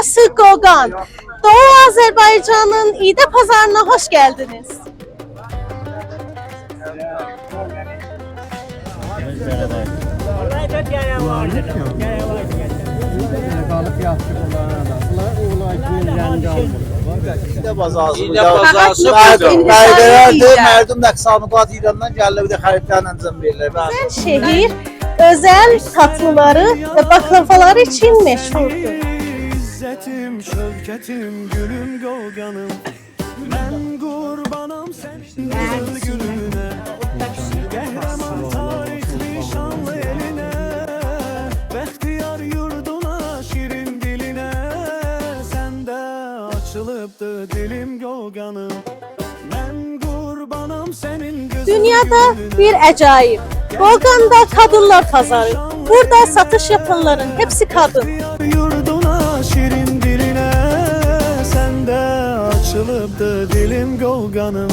Burası Gogan. Doğu Azerbaycan'ın İde Pazarına hoş geldiniz. İdə bazası. İdə bazası. Mərdələrdir, mərdum şehir özel tatlıları ve baklavaları için meşhurdur. İzzetim, şövketim, gülüm, golganım Ben kurbanım senin güzel gülüne Qəhrəman tarixli şanlı eline Bəxtiyar yurduna, şirin diline Səndə açılıbdı dilim, golganım Mən qurbanım senin güzel Dünyada bir acayip. Gogan'da kadınlar pazarı. Burada satış yapanların hepsi kadın. Açılıptı dilim golganım